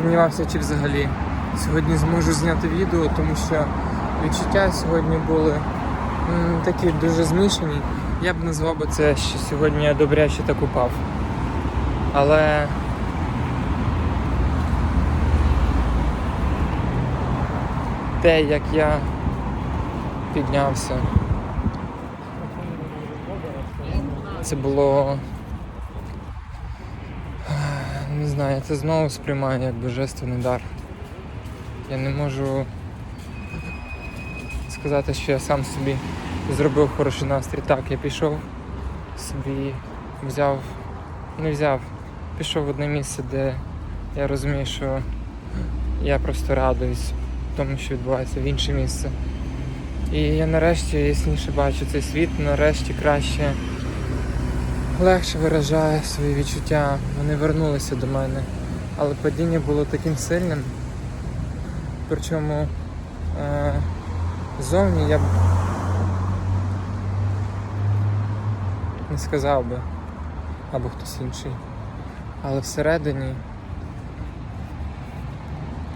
сумнівався, чи взагалі сьогодні зможу зняти відео, тому що відчуття сьогодні були такі дуже змішані. Я б назвав би це, що сьогодні я добряче так упав. Але те, як я піднявся, це було. Знаю, я це знову сприймаю як божественний дар. Я не можу сказати, що я сам собі зробив хороший настрій. Так, я пішов собі, взяв, не взяв, пішов в одне місце, де я розумію, що я просто радуюсь тому, що відбувається в інше місце. І я нарешті ясніше бачу цей світ, нарешті краще, легше виражаю свої відчуття. Вони вернулися до мене. Але падіння було таким сильним. Причому е, зовні я б не сказав би, або хтось інший. Але всередині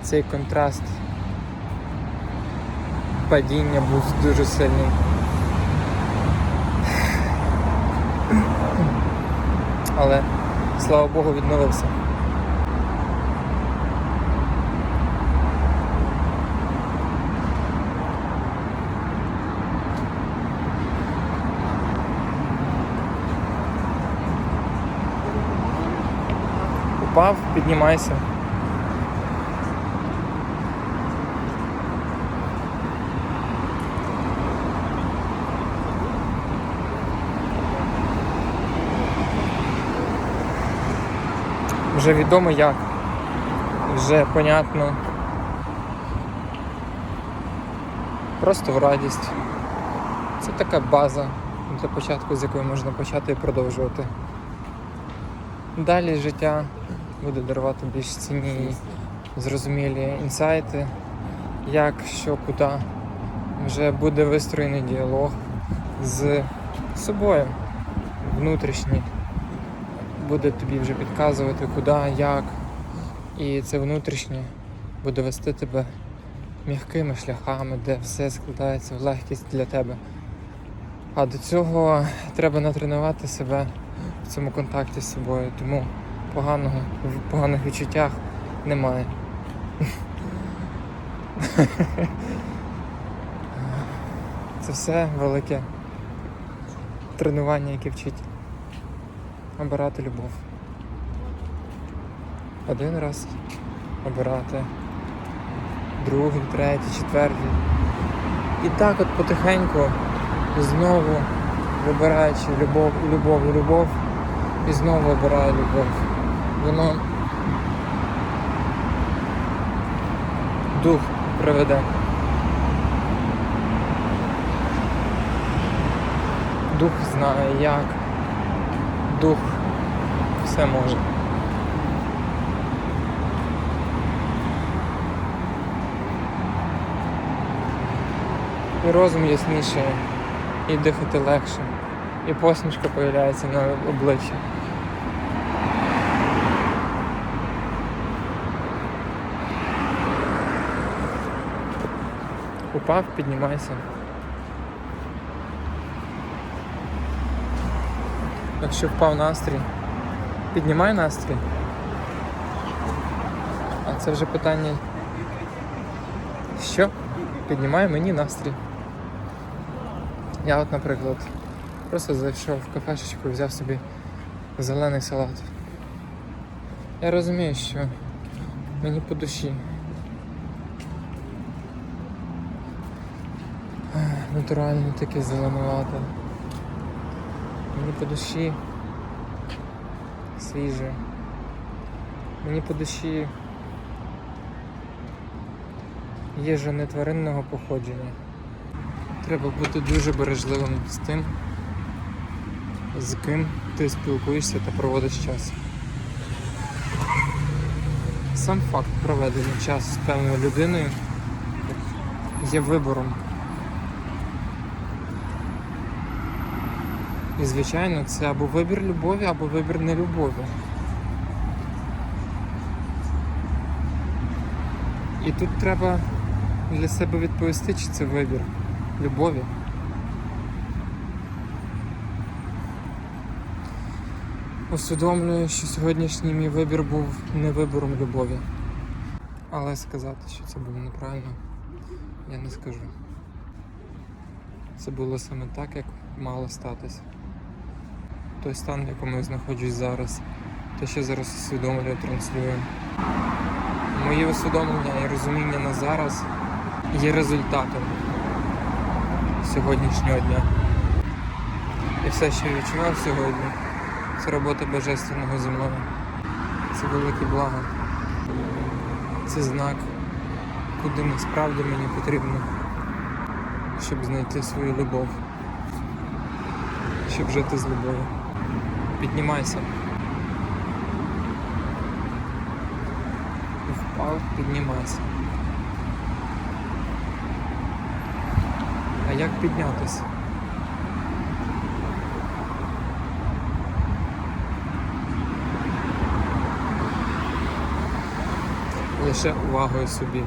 цей контраст падіння був дуже сильний. Але слава Богу відновився. Упав, піднімайся. Вже відомо як. Вже понятно. Просто в радість. Це така база для початку, з якої можна почати і продовжувати. Далі життя буде дарувати більш цінні зрозумілі інсайти, як, що, куди. Вже буде вистроєний діалог з собою внутрішній. Буде тобі вже підказувати, куди, як. І це внутрішнє буде вести тебе м'якими шляхами, де все складається в легкість для тебе. А до цього треба натренувати себе в цьому контакті з собою, тому поганого, в поганих відчуттях немає. Це все велике тренування, яке вчить обирати любов. Один раз обирати, другий, третій, четвертий. І так от потихеньку знову вибираючи любов, любов, любов, і знову обираю любов. Воно дух приведе. Дух знає як. Дух все може. І розум ясніший, і дихати легше, і посмішка появляється на обличчі. Упав, піднімайся. Якщо впав настрій, піднімай настрій. А це вже питання. Що? Піднімає мені настрій. Я от, наприклад, просто зайшов в кафешечку і взяв собі зелений салат. Я розумію, що мені по душі. Натурально таке зеленувате. Мені по душі свіже. Мені по душі їжа не тваринного походження. Треба бути дуже бережливим з тим, з ким ти спілкуєшся та проводиш час. Сам факт проведення часу з певною людиною є вибором. І звичайно, це або вибір любові, або вибір нелюбові. І тут треба для себе відповісти, чи це вибір любові. Усвідомлюю, що сьогоднішній мій вибір був не вибором любові. Але сказати, що це було неправильно, я не скажу. Це було саме так, як мало статися. Той стан, в якому я знаходжусь зараз, те, що зараз усвідомлюю, транслюю. Мої усвідомлення і розуміння на зараз є результатом сьогоднішнього дня. І все, що я відчував сьогодні, це робота Божественного зі мною. Це велике благо. Це знак, куди насправді мені потрібно, щоб знайти свою любов, щоб жити з любов'ю. Піднімайся. Впав, піднімайся. А як піднятися? Лише увагою собі.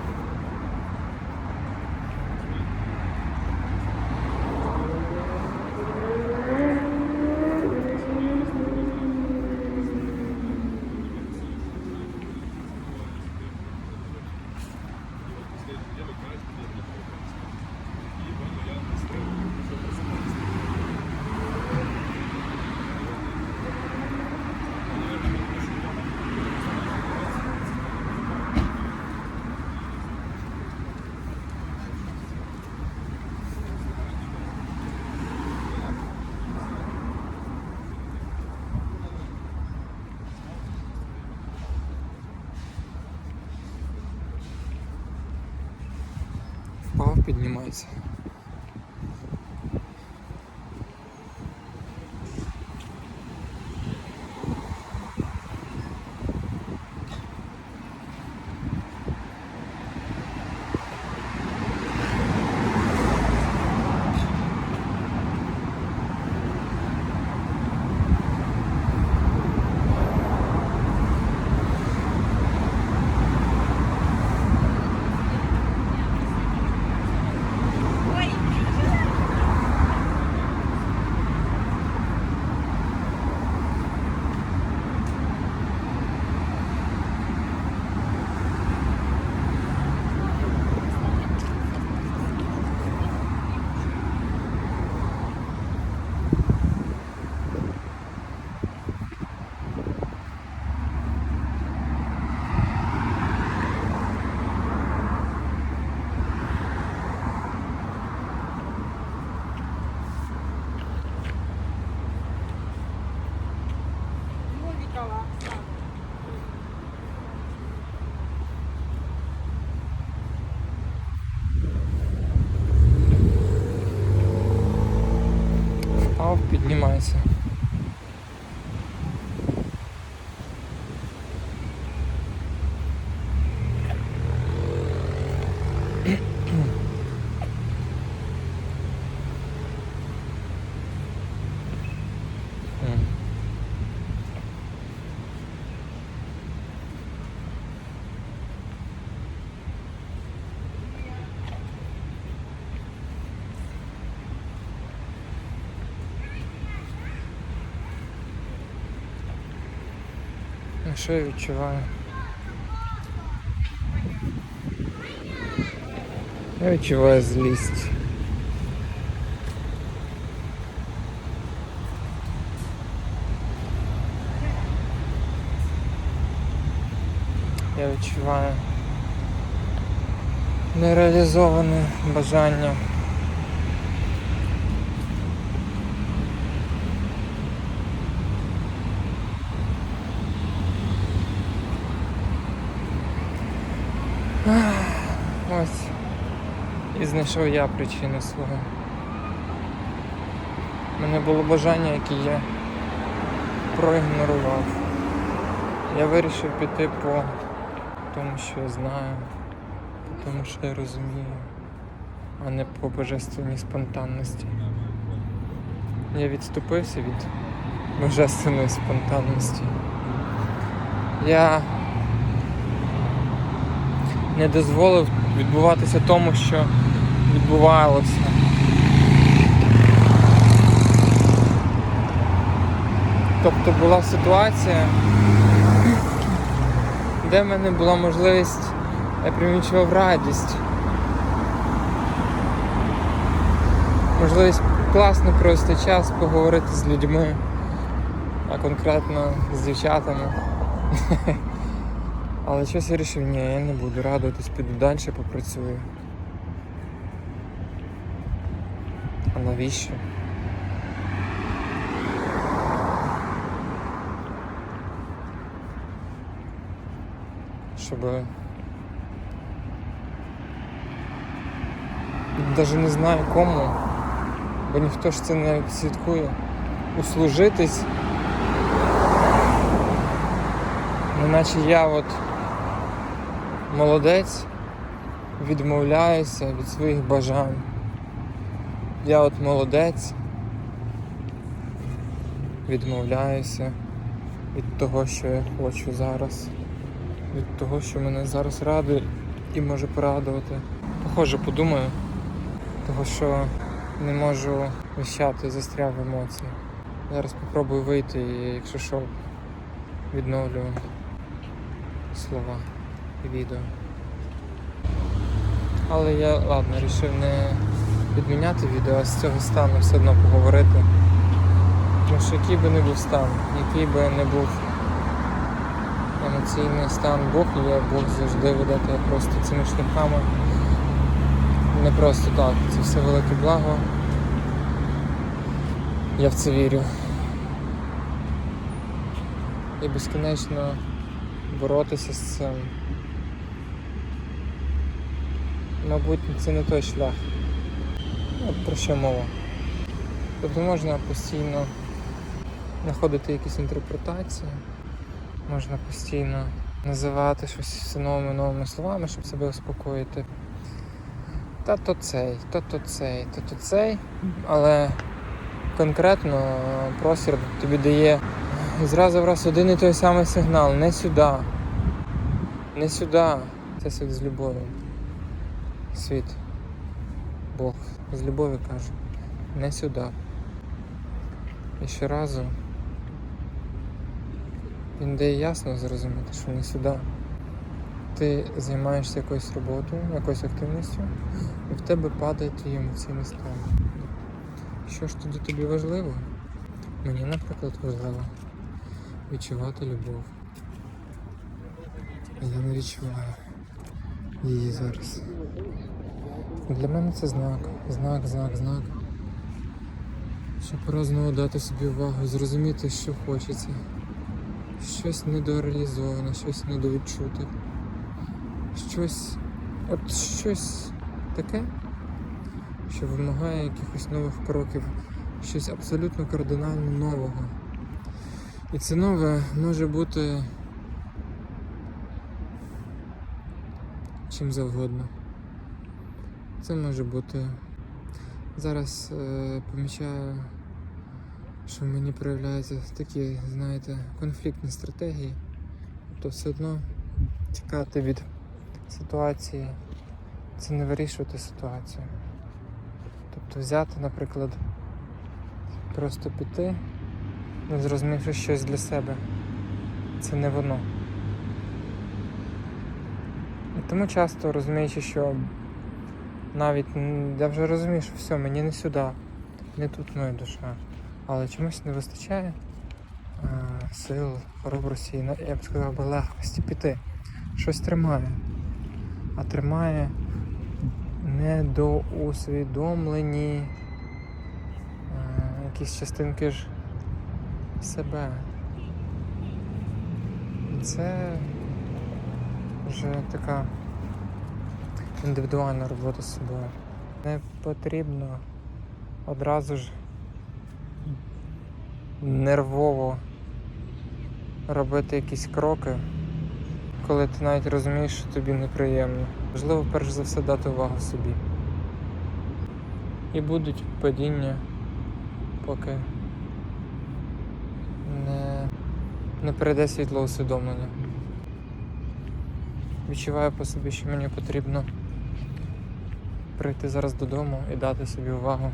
Впав, піднімайся. Впав, піднімайся. М. Що я відчуваю? Я відчуваю злість. Я відчуваю нереалізоване бажання. Ось. І знайшов я причину свого. Мене було бажання, яке я проігнорував. Я вирішив піти по тому, що я знаю, по тому, що я розумію, а не по божественній спонтанності. Я відступився від божественної спонтанності. Я не дозволив відбуватися тому, що відбувалося. Тобто була ситуація, де в мене була можливість, я примічував радість. Можливість класно провести час, поговорити з людьми, а конкретно з дівчатами. Але щось я вирішив, ні, я не буду радуватись, піду далі, попрацюю. А навіщо? Щоб навіть не знаю кому, бо ніхто ж це не слідкує. Услужитись. Неначе я от молодець, відмовляюся від своїх бажань. Я от молодець, відмовляюся від того, що я хочу зараз, від того, що мене зараз радує і може порадувати. Похоже, подумаю, того що не можу вищати, застряв в емоції. Зараз спробую вийти і якщо що, відновлю слова відео. Але я ладно, вирішив не відміняти відео, а з цього стану все одно поговорити. Тому що який би не був стан, який би не був емоційний стан Бог є, Бог завжди веде просто цими шляхами. Не просто так, це все велике благо. Я в це вірю. І безкінечно боротися з цим. Мабуть, це не той шлях. От про що мова. Тобто можна постійно знаходити якісь інтерпретації, можна постійно називати щось новими новими словами, щоб себе успокоїти. Та то цей, то то цей, то то цей, але конкретно простір тобі дає зразу в раз один і той самий сигнал. Не сюди. Не сюди. Це світ з любов'ю. Світ. Бог з любов'ю каже. Не сюди. І щоразу він дає ясно зрозуміти, що не сюди. Ти займаєшся якоюсь роботою, якоюсь активністю, і в тебе падає твій емоційний стан. Що ж тоді тобі важливо? Мені, наприклад, важливо відчувати любов. Я не відчуваю її зараз. Для мене це знак, знак, знак, знак. Щоб пора знову дати собі увагу, зрозуміти, що хочеться. Щось недореалізоване, щось недовідчуте. Щось. От щось таке, що вимагає якихось нових кроків, щось абсолютно кардинально нового. І це нове може бути чим завгодно. Це може бути. Зараз е, помічаю, що в мені проявляються такі, знаєте, конфліктні стратегії. Тобто все одно тікати від ситуації, це не вирішувати ситуацію. Тобто взяти, наприклад, просто піти, не зрозумівши щось для себе. Це не воно. Тому часто розуміючи, що навіть я вже розумію, що все, мені не сюди, не тут моя душа. Але чомусь не вистачає е, сил, хоробрості, я б сказав би легкості піти. Щось тримає. А тримає недоусвідомлені е, якісь частинки ж себе. І Це вже така індивідуальна робота з собою. Не потрібно одразу ж нервово робити якісь кроки, коли ти навіть розумієш, що тобі неприємно. Важливо перш за все дати увагу собі. І будуть падіння, поки не, не перейде світло усвідомлення. відчуваю по собі, що мені потрібно прийти зараз додому і дати собі увагу.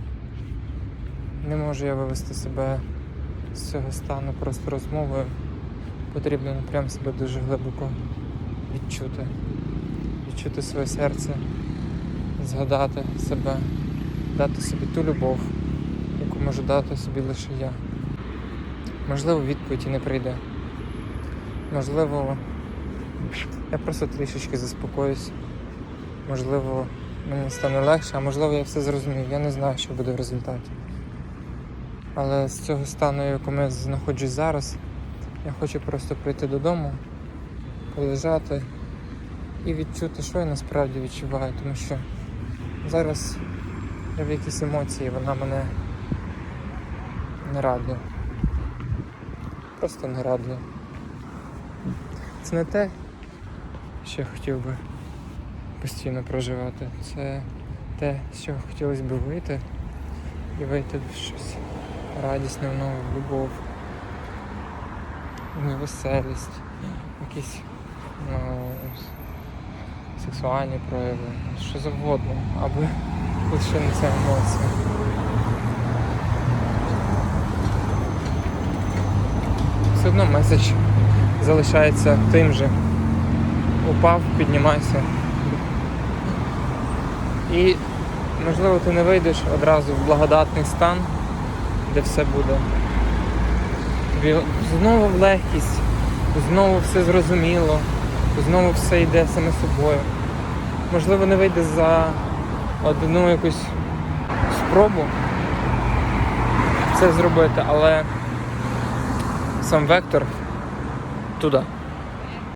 Не можу я вивести себе з цього стану просто розмовою. Потрібно прям себе дуже глибоко відчути, відчути своє серце, згадати себе, дати собі ту любов, яку можу дати собі лише я. Можливо, відповідь і не прийде. Можливо, я просто трішечки заспокоюсь. Можливо, мені стане легше, а можливо, я все зрозумів. Я не знаю, що буде в результаті. Але з цього стану, якому я знаходжусь зараз, я хочу просто прийти додому, полежати і відчути, що я насправді відчуваю, тому що зараз я в якісь емоції, вона мене не радує. Просто не радує. Це не те, що я хотів би постійно проживати. Це те, з чого хотілося б вийти і вийти в щось радісне, в нову любов, в веселість, якісь ну, сексуальні прояви, що завгодно, аби лише не ця емоція. Все одно меседж залишається тим же. Упав, піднімайся. І можливо ти не вийдеш одразу в благодатний стан, де все буде. Тобі знову в легкість, знову все зрозуміло, знову все йде саме собою. Можливо, не вийде за одну якусь спробу це зробити, але сам вектор туди.